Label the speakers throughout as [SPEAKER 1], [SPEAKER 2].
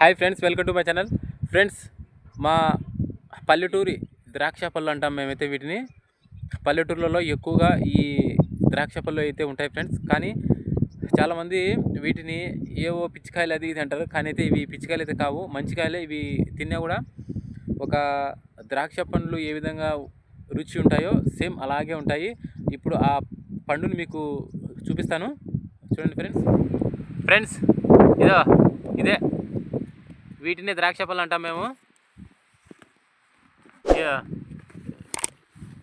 [SPEAKER 1] Hi friends welcome to my channel friends మా పల్లెటూరి ద్రాక్ష పళ్ళు అంటాం మేమైతే వీటిని. పల్లెటూర్లలో ఎక్కువగా ఈ ద్రాక్ష పళ్ళు అయితే ఉంటాయి ఫ్రెండ్స్ కానీ చాలామంది వీటిని ఏవో పిచ్చికాయలు అది ఇది అంటారు. కానీ అయితే ఇవి పిచ్చికాయలు అయితే కావు. మంచికాయలే ఇవి తిన్నా కూడా ఒక ద్రాక్ష పండ్లు ఏ విధంగా రుచి ఉంటాయో సేమ్ అలాగే ఉంటాయి. ఇప్పుడు ఆ పండుని మీకు చూపిస్తాను. చూడండి ఫ్రెండ్స్ ఫ్రెండ్స్ ఇదో ఇదే. వీటిని ద్రాక్ష పళ్ళు అంటాం మేము.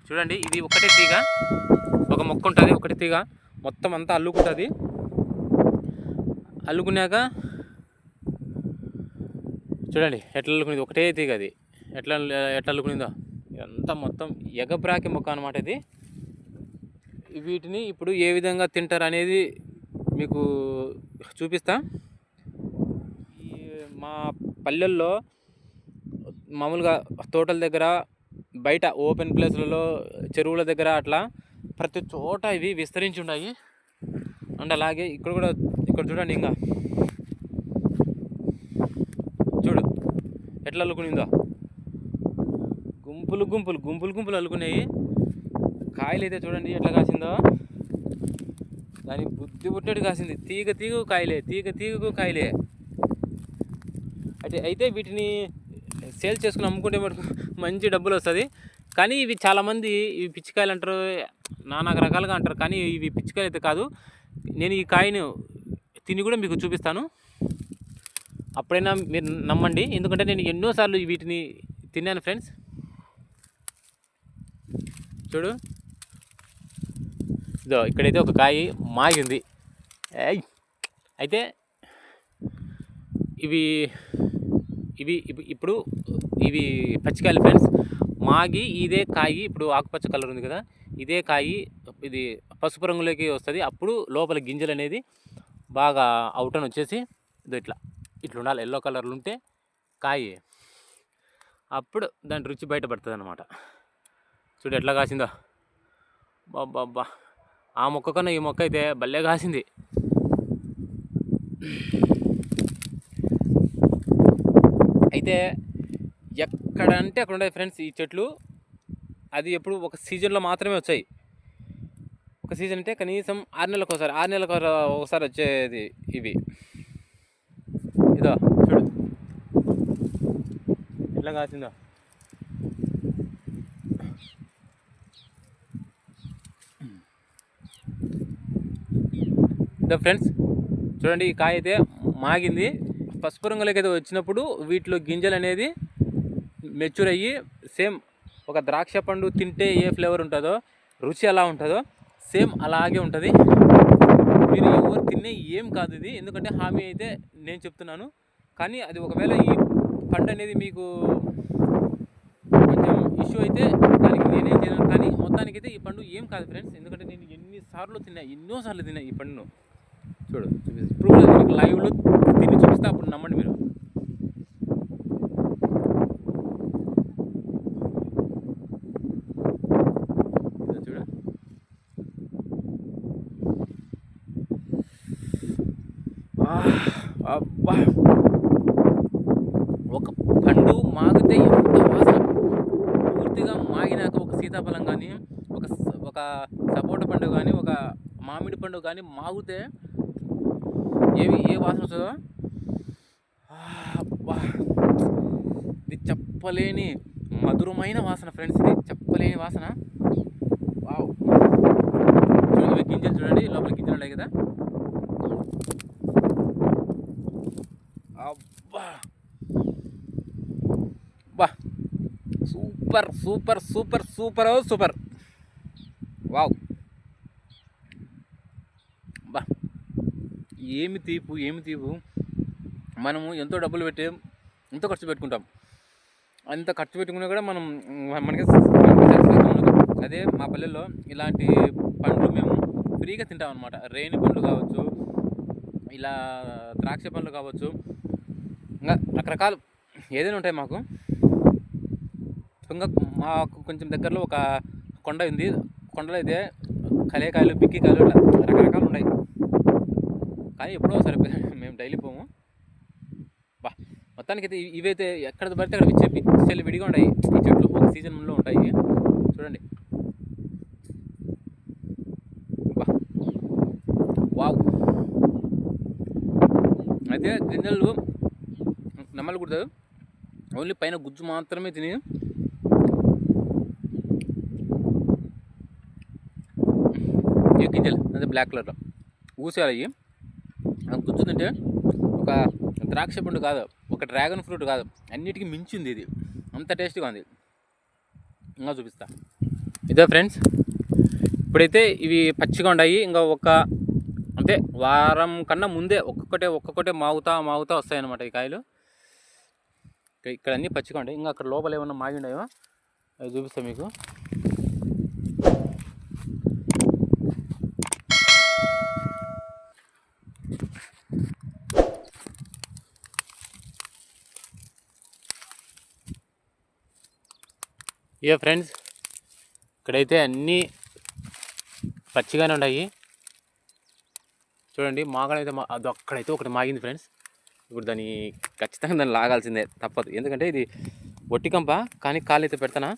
[SPEAKER 1] చూడండి ఇది ఒకటే తీగ. ఒక మొక్క ఉంటుంది ఒకటి తీగ. మొత్తం అంతా అల్లుకుంటుంది. అల్లుకున్నాక చూడండి ఎట్లా అల్లుకునేది? ఒకటే తీగ అది. ఎట్లా ఎట్లా అల్లుకునేదో? ఇదంతా మొత్తం ఎగబ్రాకి మొక్క అనమాట ఇది. వీటిని ఇప్పుడు ఏ విధంగా తింటారు అనేది మీకు చూపిస్తా. ఈ మా పల్లెల్లో మామూలుగా తోటల దగ్గర బయట ఓపెన్ ప్లేస్లలో చెరువుల దగ్గర అట్లా ప్రతి చోట ఇవి విస్తరించి ఉన్నాయి. అండ్ అలాగే ఇక్కడ కూడా ఇక్కడ చూడండి ఇంకా. చూడు ఎట్లా అల్లుకునిందో గుంపులు గుంపులు గుంపులు గుంపులు అల్లుకున్నాయి కాయలు అయితే చూడండి ఎట్లా కాసిందో. దాని బుద్ధి పుట్టినట్టు కాసింది. తీగ తీగ కాయలే తీగ తీగకు కాయలే. అయితే అయితే వీటిని సేల్ చేసుకుని అమ్ముకుంటే మంచి డబ్బులు వస్తుంది. కానీ ఇవి చాలామంది ఇవి పిచ్చికాయలు అంటారు నానా రకాలుగా అంటారు. కానీ ఇవి పిచ్చికాయలు అయితే కాదు. నేను ఈ కాయను తిని కూడా మీకు చూపిస్తాను. అప్పుడైనా మీరు నమ్మండి. ఎందుకంటే నేను ఎన్నోసార్లు వీటిని తిన్నాను ఫ్రెండ్స్. చూడు. ఇదో ఇక్కడైతే ఒక కాయ మాగింది. అయితే ఇవి ఇవి ఇప్పుడు ఇవి పచ్చికాయలు ఫ్రెండ్స్ మాగి ఇదే కాయి ఇప్పుడు ఆకుపచ్చ కలర్ ఉంది కదా. ఇదే కాయి ఇది పసుపు రంగులోకి వస్తుంది. అప్పుడు లోపల గింజలు అనేది బాగా అవుటన్ వచ్చేసి ఇదో ఇట్లా. ఇట్లా ఉండాలి. ఎల్లో కలర్లు ఉంటే కాయి. అప్పుడు దాని రుచి బయటపడుతుంది అనమాట చూడు ఎట్లా కాసిందో. బాబ్బా ఆ మొక్క కన్నా ఈ మొక్క అయితే భలే కాసింది. అయితే ఎక్కడ అంటే అక్కడ ఉండేది ఫ్రెండ్స్ ఈ చెట్లు. అది ఎప్పుడు ఒక సీజన్లో మాత్రమే వచ్చాయి. ఒక సీజన్ అంటే కనీసం ఆరు నెలలకు ఒకసారి ఆరు నెలలకు ఒకసారి వచ్చేది ఇవి. ఇదో చూడు. ఎట్లా కాసిందో. ఇదో ఫ్రెండ్స్ చూడండి ఈ కాయ అయితే మాగింది. పసుపు రంగులోకి అయితే వచ్చినప్పుడు వీటిలో గింజలు అనేది మెచ్యూర్ అయ్యి సేమ్ ఒక ద్రాక్ష పండు తింటే ఏ ఫ్లేవర్ ఉంటుందో రుచి ఎలా ఉంటుందో సేమ్ అలాగే ఉంటుంది. మీరు ఎవరు తినే ఏం కాదు ఇది. ఎందుకంటే హామీ అయితే నేను చెప్తున్నాను. కానీ అది ఒకవేళ ఈ పండు అనేది మీకు కొంచెం ఇష్యూ అయితే దానికి నేనేం చేయను. కానీ మొత్తానికి అయితే ఈ పండు ఏం కాదు ఫ్రెండ్స్ ఎందుకంటే నేను ఎన్నిసార్లు తిన్నా ఎన్నోసార్లు తిన్నా ఈ పండును. చూడు చూపిస్తా. మీకు లైవ్లో తిని చూపిస్తే అప్పుడు నమ్మండి మీరు. ఆహ్, అబ్బా. ఒక పండు మాగితే ఎంత వాసన. పూర్తిగా మాగినాక ఒక సీతాఫలం కానీ ఒక ఒక సపోటా పండు కానీ ఒక మామిడి పండు కానీ మాగితే ఏవి ఏ వాసన వస్తుందో? అబ్బా ఇది చెప్పలేని మధురమైన వాసన ఫ్రెండ్స్ ఇది చెప్పలేని వాసన. వావ్. చూడండి గింజలు చూడండి లోపల గింజలు ఉన్నాయి కదా. అబ్బా. బా. Super super super super super. Wow బా ఏమి తీపు ఏమి తీపు? మనము ఎంతో డబ్బులు పెట్టి ఎంతో ఖర్చు పెట్టుకుంటాం. అంత ఖర్చు పెట్టుకున్నా కూడా మనం మనకి అదే మా పల్లెల్లో ఇలాంటి పండ్లు మేము ఫ్రీగా తింటాం అనమాట రేణి పండ్లు కావచ్చు ఇలా ద్రాక్ష పండ్లు కావచ్చు. ఇంకా రకరకాలు ఏదైనా ఉంటాయి మాకు. ఇంకా మాకు కొంచెం దగ్గరలో ఒక కొండ ఉంది. కొండలో అయితే కలేకాయలు బిక్కికాయలు ఇట్లా రకరకాలు ఉన్నాయి. కానీ ఎప్పుడో ఒకసారి మేము డైలీ పోము. బా మొత్తానికి అయితే ఇవైతే ఎక్కడ పడితే అక్కడ విచ్చే పిచ్చలు విడిగా ఉన్నాయి ఈ చెట్లు. ఒక సీజన్లో ఉంటాయి. చూడండి. బా. వావ్. అయితే గింజలు నమ్మలు కుడతారు. ఓన్లీ పైన గుజ్జు మాత్రమే తిని గింజలు అదే బ్లాక్ కలర్లో ఊసేయాలి నాకు గుర్తుందంటే గుజ్జు ఒక ద్రాక్ష పండు కాదు ఒక డ్రాగన్ ఫ్రూట్ కాదు అన్నిటికీ మించింది ఇది. అంత టేస్ట్గా ఉంది. ఇంకా చూపిస్తా. ఇదే ఫ్రెండ్స్ ఇప్పుడైతే ఇవి పచ్చిగా ఉన్నాయి. ఇంకా ఒక అంటే వారం కన్నా ముందే ఒక్కొక్కటే ఒక్కొక్కటే మాగుతా మాగుతా వస్తాయన్నమాట ఈ కాయలు. ఇక్కడ- అన్నీ పచ్చిగా ఉంటాయి ఇంకా అక్కడ లోపల ఏమన్నా మాగి ఉన్నాయో అవి చూపిస్తాను మీకు. ఇక ఫ్రెండ్స్ ఇక్కడైతే అన్నీ పచ్చిగానే ఉన్నాయి. చూడండి మాగడైతే మా అది అక్కడైతే ఒకటి మాగింది ఫ్రెండ్స్. ఇప్పుడు దాన్ని ఖచ్చితంగా దాన్ని లాగాల్సిందే తప్పదు. ఎందుకంటే ఇది ఒట్టి కంప కానీ కాలు అయితే పెడతానా?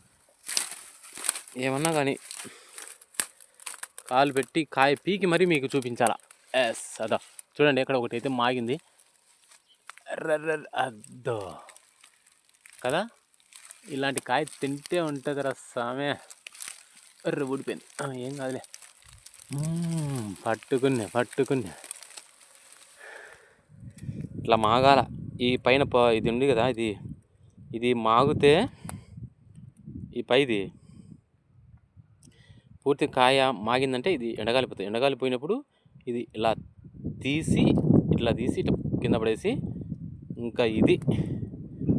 [SPEAKER 1] ఏమన్నా కానీ కాలు పెట్టి కాయ పీకి మరీ మీకు చూపించాలా. ఎస్ అదా. చూడండి ఇక్కడ ఒకటి అయితే మాగింది అద్దో. కదా? ఇలాంటి కాయ తింటే ఉంటుంది రా సామె. ఎర్ర ఊడిపోయింది. ఏం కాదులే. పట్టుకునే పట్టుకున్నా పట్టుకున్నా ఇట్లా మాగాల. ఈ పైన ప- ఇది ఉంది కదా ఇది. ఇది మాగితే ఈ పైది పూర్తి కాయ మాగిందంటే ఇది ఎండగాలిపోతుంది. ఎండగాలిపోయినప్పుడు ఇది ఇలా తీసి ఇట్లా తీసి ఇట్లా కింద పడేసి ఇంకా ఇది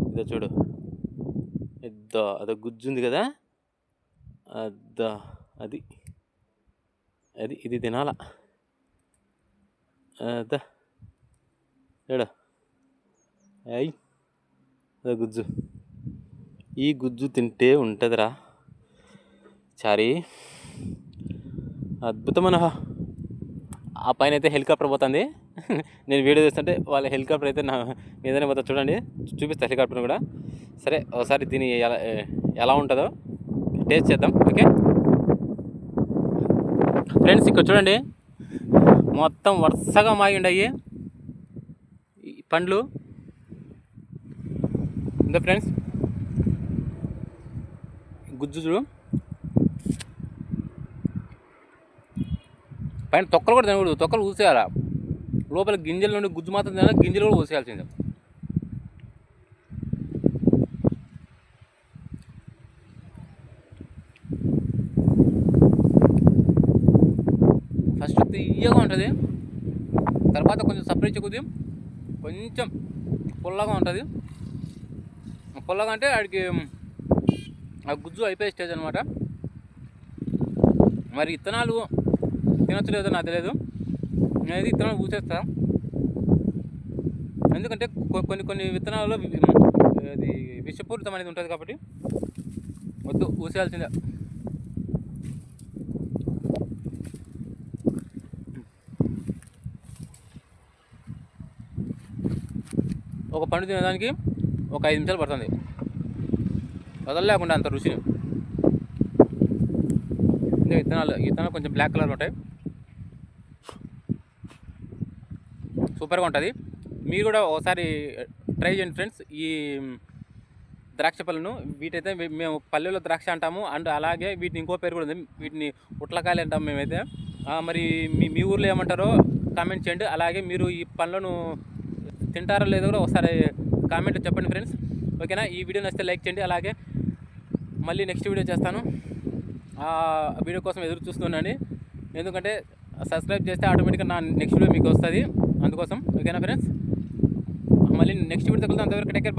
[SPEAKER 1] ఇదో చూడు. ఇద్దో అదో గుజ్జుంది కదా? అద్దా అది. అది ఇది తినాల? అదా. ఏడా. అయ్యి అదో గుజ్జు. ఈ గుజ్జు తింటే ఉంటుందిరా. చారీ. అద్భుతమైన ఆ పైన అయితే హెలికాప్టర్ పోతుంది. నేను వీడియో చేస్తుంటే వాళ్ళ హెలికాప్టర్ అయితే నా మీదనే పోతా. చూడండి చూపిస్తా హెలికాప్టర్ కూడా. సరే ఒకసారి దీని ఎలా ఎలా ఉంటుందో టేస్ట్ చేద్దాం. ఓకే? ఫ్రెండ్స్ ఇక్కడ చూడండి మొత్తం వరుసగా మాగి ఉండయి పండ్లు. ఇంకా ఫ్రెండ్స్ గుజ్జు చూడు. పైన తొక్కలు కూడా తినకూడదు. తొక్కలు ఊసేయాలా? లోపల గింజల నుండి గుజ్జు మాత్రం తినాలి? గింజలు కూడా ఊసేయాల్సిందే. ఫస్ట్ తీయగా ఉంటుంది. తర్వాత కొంచెం సపరేట్ కొద్ది కొంచెం పుల్లగా ఉంటుంది. పుల్లగా అంటే వాడికి ఆ గుజ్జు అయిపోయే స్టేజ్ అనమాట మరి ఇత్తనాలు తినొచ్చు లేదో నాకు తెలియదు నేనైతే విత్తనాలు పూసేస్తా. ఎందుకంటే కొన్ని కొన్ని విత్తనాలలో అది విషపూరితం అనేది ఉంటుంది కాబట్టి వద్దు ఊసేయాల్సిందే. ఒక పండు తినడానికి ఒక ఐదు నిమిషాలు పడుతుంది. వదలలేకుండా అంత రుచిని. ఇంకా విత్తనాలు విత్తనాలు కొంచెం బ్లాక్ కలర్ ఉంటాయి. సూపర్గా ఉంటుంది. మీరు కూడా ఒకసారి ట్రై చేయండి ఫ్రెండ్స్ ఈ ద్రాక్ష పళ్ళను వీటైతే మేము పల్లెల్లో ద్రాక్ష అంటాము. అండ్ అలాగే వీటిని ఇంకో పేరు కూడా ఉంది. వీటిని ఉట్లకాయలు అంటాం మేమైతే. మరి మీ మీ ఊర్లో ఏమంటారో కామెంట్ చేయండి. అలాగే మీరు ఈ పళ్ళను తింటారో లేదో కూడా ఒకసారి కామెంట్ చెప్పండి ఫ్రెండ్స్ ఓకేనా ఈ వీడియో నచ్చితే లైక్ చేయండి. అలాగే మళ్ళీ నెక్స్ట్ వీడియో చేస్తాను. ఆ వీడియో కోసం ఎదురు చూస్తున్నాను ఎందుకంటే సబ్స్క్రైబ్ చేస్తే ఆటోమేటిక్గా నా నెక్స్ట్ వీడియో మీకు వస్తుంది. అందుకోసం ఓకేనా ఫ్రెండ్స్ మళ్ళీ నెక్స్ట్ వీడియో తగ్గుతుంది అంతవరకు టేక్ కేర్